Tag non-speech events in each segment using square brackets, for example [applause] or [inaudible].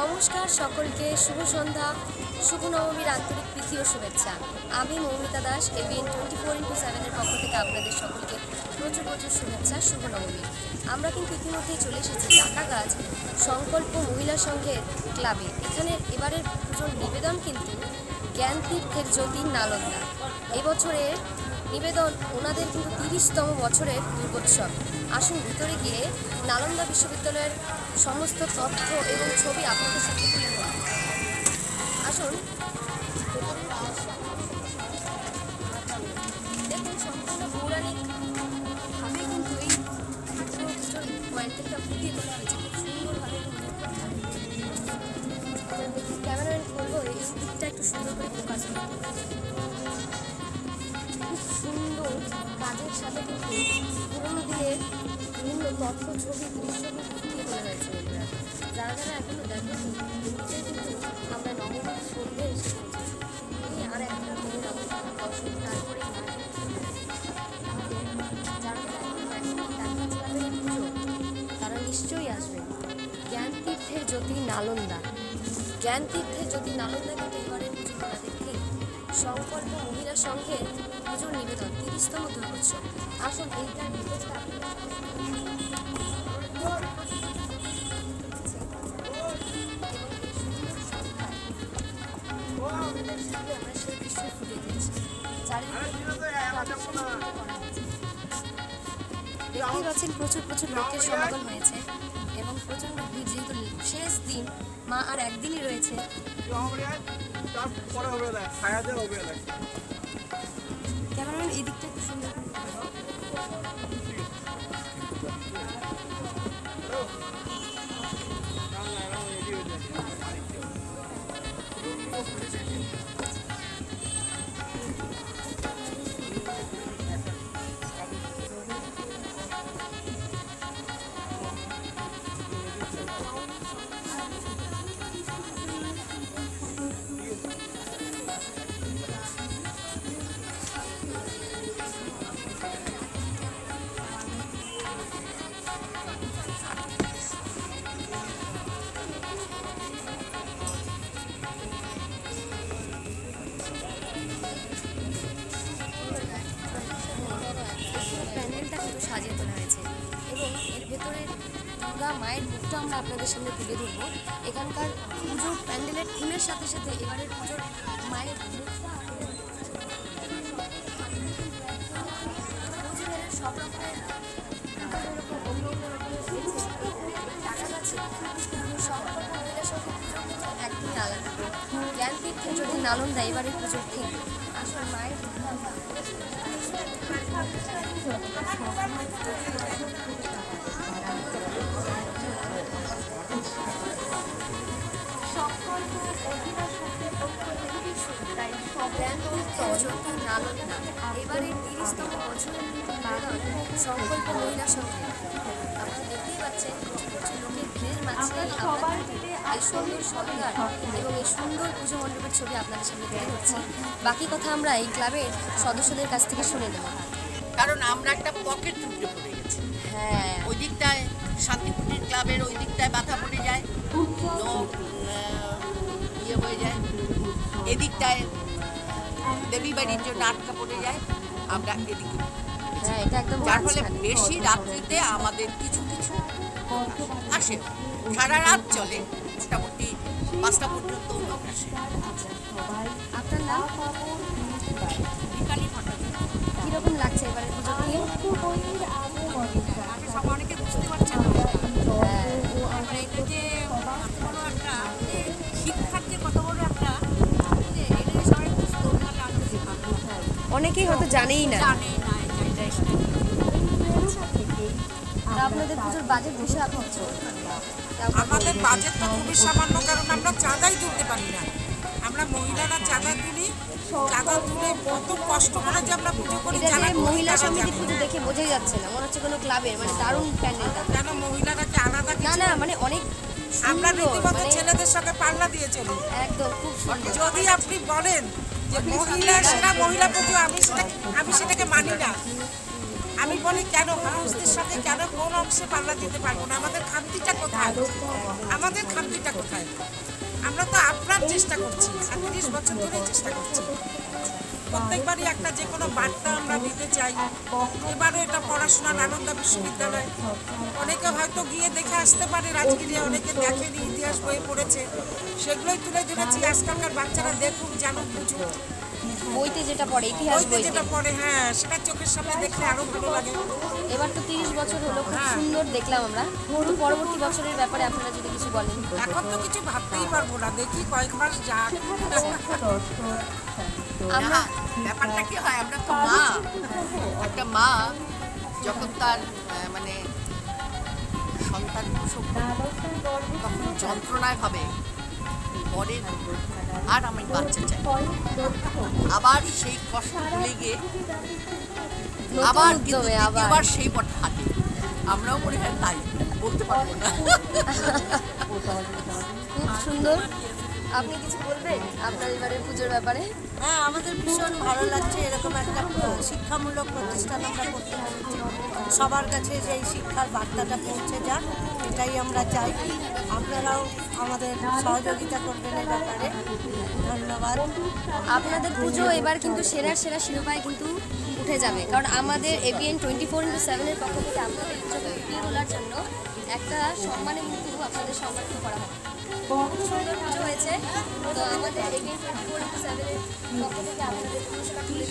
নমস্কার সকলকে, শুভ সন্ধ্যা, শুভ নবমীর আন্তরিক প্রীতি ও শুভেচ্ছা। আমি Moumita Das, ABN twenty four into সেভেনের পক্ষ থেকে আপনাদের সকলকে প্রচুর প্রচুর শুভেচ্ছা, শুভ নবমী। আমরা কিন্তু ইতিমধ্যেই চলে এসেছি কাকাগাছ সংকল্প মহিলা সংঘের ক্লাবে। এখানে এবারের পুজোর নিবেদন কিন্তু জ্ঞানতীর্থের জ্যোতি নালন্দা। এবছরের নিবেদন ওনাদের কিন্তু তিরিশতম বছরের দুর্গোৎসব। আসুন ভিতরে গিয়ে নালন্দা বিশ্ববিদ্যালয়ের সমস্ত তথ্য এবং ছবি আপনাদের সাথে তুলে ধরব। আসুন। দেখুন, সম্পূর্ণ পৌরাণিক ভাবে কিন্তু এই ক্যামেরাম্যান করব, এই দিকটা একটু সুন্দর করে সুন্দর কাজের সাথে কিন্তু পুরোনো দিনের বিভিন্ন তথ্য, ছবি দৃশ্যকে ফুটিয়ে তোলা বন্ধুরা যারা যারা এখনও দেখেনি নিশ্চয়ই কিন্তু আমরা নবমীর সন্ধ্যে এসে পৌঁছেছি আর একটা দিনের অবস্থা দর্শক তারপরে যারা যারা এখনও দেখেনি দেখা ক্লাবের এই পুজো তারা নিশ্চয়ই আসবেন জ্ঞানতীর্থের জ্যোতি নালন্দা নালন্দা কিন্তু এবারের পুজো ওনাদেরকে সংকল্প মহিলা সংঘের পুজোর নিবেদন, তিরিশতম দুর্গোৎসব। আসুন এইটার ভিতরটা সাথে আমরা সেই দৃশ্য ফুটিয়ে দিচ্ছি? দেখতেই পাচ্ছেন প্রচুর প্রচুর লোকের সমাগম হয়েছে এবং প্রচণ্ড ভিড় যেহেতু শেষ দিন মা আর একদিনই রয়েছে। ক্যামেরাম্যান এই দিকটা একটু সুন্দর মায়ের মুখটা আমরা আপনাদের সামনে তুলে ধরবো। এখানকার পুজোর প্যান্ডেলের থিমের সাথে সাথে এবারের পুজোর মায়ের কোচবিহারের সব রকমের সব এবারের পুজোর থিম আসলে মায়ের মুখটা তিরিশতম বছরের নিবেদন সংকল্প মহিলা সঙ্গে আপনারা দেখতেই পাচ্ছেন প্রচুর প্রচুর লোকের ভিড়ের মাঝে এই সুন্দর সরকার এবং এই সুন্দর পুজো মণ্ডপের ছবি আপনাদের সামনে তুলে ধরছি বাকি কথা আমরা এই ক্লাবের সদস্যদের কাছ থেকে শুনে নেব কারণ আমরা একটা পকেট রুটে পড়ে গেছি। হ্যাঁ। ওই দিকটায় শান্তিকুটির ক্লাবের ওই দিকটায় বাধা পড়ে যায়। এদিকটায় দেবী বাড়ির জন্য আটকা পড়ে যায়। আমরা এদিকে হ্যাঁ যার ফলে বেশি রাত্রিতে আমাদের কিছু কিছু আসে। সারা রাত চলে মোটামুটি পাঁচটা পর্যন্ত লোক আসে। আপনার নাম? কীরকম লাগছে এবারের পুজো আগে সব অনেকে বুঝতে পারছে অনেকেই হয়তো জানেই না আপনাদের পুজোর বাজেট হিসাব হচ্ছে আমাদের বাজেট তো খুবই সামান্য কারণ আমরা চাঁদাই তুলতে পারি না আমরা মহিলারা চাঁদা তুলি চাঁদা তুলে কত কষ্ট করে যে আমরা পুজো করি করি মহিলা সমিতি পুজো দেখে বোঝাই যাচ্ছে না মনে হচ্ছে কোনো ক্লাবের মানে দারুণ প্যান্ডেলটা কেন মহিলারা কি আলাদা না না মানে অনেক আমরা রীতিমতো মানে ছেলেদের সঙ্গে পাল্লা দিয়ে চলি একদম খুব যদি আপনি বলেন যে মহিলা সেটা মহিলা পুজো আমি সেটা আমি সেটাকে মানি না। আমি বলি, কেন হাউসদের সাথে কেন কোন অংশে পাল্লা দিতে পারব না? আমাদের খামতিটা কোথায়? আমাদের খামতিটা কোথায়? আমরা তো আপনার চেষ্টা করছি আর তিরিশ বছর ধরেই চেষ্টা করছি। প্রত্যেকবারই একটা যে কোনো বার্তা আমরা দিতে চাই। এবারে এটা পড়াশোনা নালন্দা বিশ্ববিদ্যালয়। অনেকে হয়তো গিয়ে দেখে আসতে পারে রাজগিরে অনেকে দেখেনি। ইতিহাস বইয়ে পড়েছে সেগুলোই তুলে ধরেছি। আজকালকার বাচ্চারা দেখুক জানুক বুঝুক। বইতে যেটা পড়ে ইতিহাস বইতে যেটা পড়ে হ্যাঁ সেটা চোখের সামনে দেখলে আরও ভালো লাগে। এবার তো তিরিশ বছর হলো খুব হ্যাঁ। সুন্দর দেখলাম আমরা। তো পরবর্তী বছরের ব্যাপারে আপনারা যদি কিছু বলেন। এখন তো কিছু ভাবতেই পারব না দেখি কয়েক মাস যাক। আমরা ব্যাপারটা কি হয়? আমরা তো মা। একটা মা যখন তার মানে সন্তান প্রসব তখন যন্ত্রণায় ভাবে বরের আর আমি বাচ্চা চাই। আবার সেই কষ্ট ভুলে গিয়ে আবার আবার। সেই পথে হাঁটে। আমরাও মনে হয় তাই বলতে পারব না। [laughs] খুব সুন্দর। আপনি কিছু বলবেন আপনার এবারে পুজোর ব্যাপারে? হ্যাঁ আমাদের ভীষণ ভালো লাগছে এরকম একটা শিক্ষামূলক প্রতিষ্ঠান আমরা করতে পেরেছি। সবার কাছে সেই শিক্ষার বার্তাটা পৌঁছে যাক এটাই আমরা চাই। আপনারাও আমাদের সহযোগিতা করবেন এই ব্যাপারে। ধন্যবাদ। আপনাদের পুজো এবার কিন্তু সেরার সেরা শিরোপায় কিন্তু উঠে যাবে। কারণ আমাদের এবিএন টোয়েন্টি ফোর ইন্টু সেভেনের পক্ষ থেকে আপনাদের তোলার জন্য একটা সম্মানের কিন্তু আপনাদের সম্মানিত করা হবে। খুব সুন্দর পুজো হয়েছে। তো আমাদের এবিএন টোয়েন্টি ফোর ইন্টু সেভেনের পক্ষ থেকে আপনাদের পুরস্কার তুলে।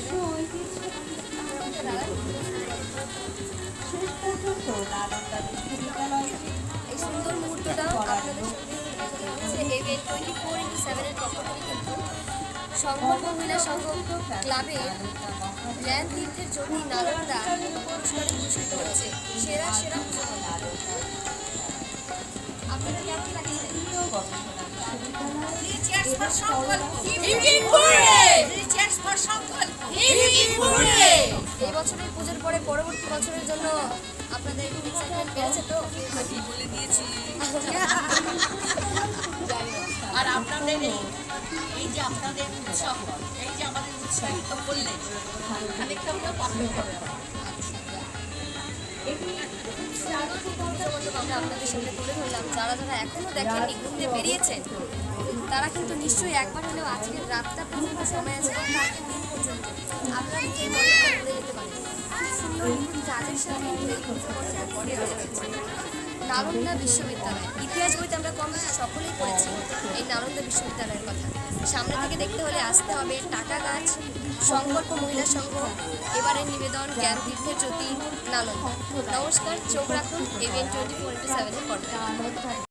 এই সুন্দর মুহূর্তটা আপনাদের টোয়েন্টি ফোর ইন্টু সেভেনের পক্ষ থেকে কিন্তু সংকল্প মহিলা সংঘ ক্লাবের জ্ঞান তীর্থের জ্যোতি নালন্দা পুরস্কারে ভূষিত হচ্ছে। সেরা সেরা পুজো পুজোর পরে পরবর্তী বছরের জন্য আপনাদের আর আপনাদের এই যে আপনাদের উৎসব, এই যে আমাদের উৎসাহিত করলে খানিকটা আমরা পাবো পুজোমণ্ডপ আপনাদের যারা বেরিয়েছেন তারা কিন্তু নিশ্চয়ই একবার হলেও আজকের রাতটা পর্যন্ত সময় আছে দিন পর্যন্ত আপনারা নালন্দা বিশ্ববিদ্যালয় ইতিহাস বইতে আমরা কম বেশি সকলেই পড়েছি এই নালন্দা বিশ্ববিদ্যালয়ের কথা। সামনে থেকে দেখতে হলে আসতে হবে টাকা গাছ সংকল্প মহিলা সংঘ, এবারের নিবেদন জ্ঞান তীর্থের জ্যোতি নালন্দা নমস্কার, চোখ রাখুন এভিএন টোয়েন্টি ফোর ইন্টু সেভেনের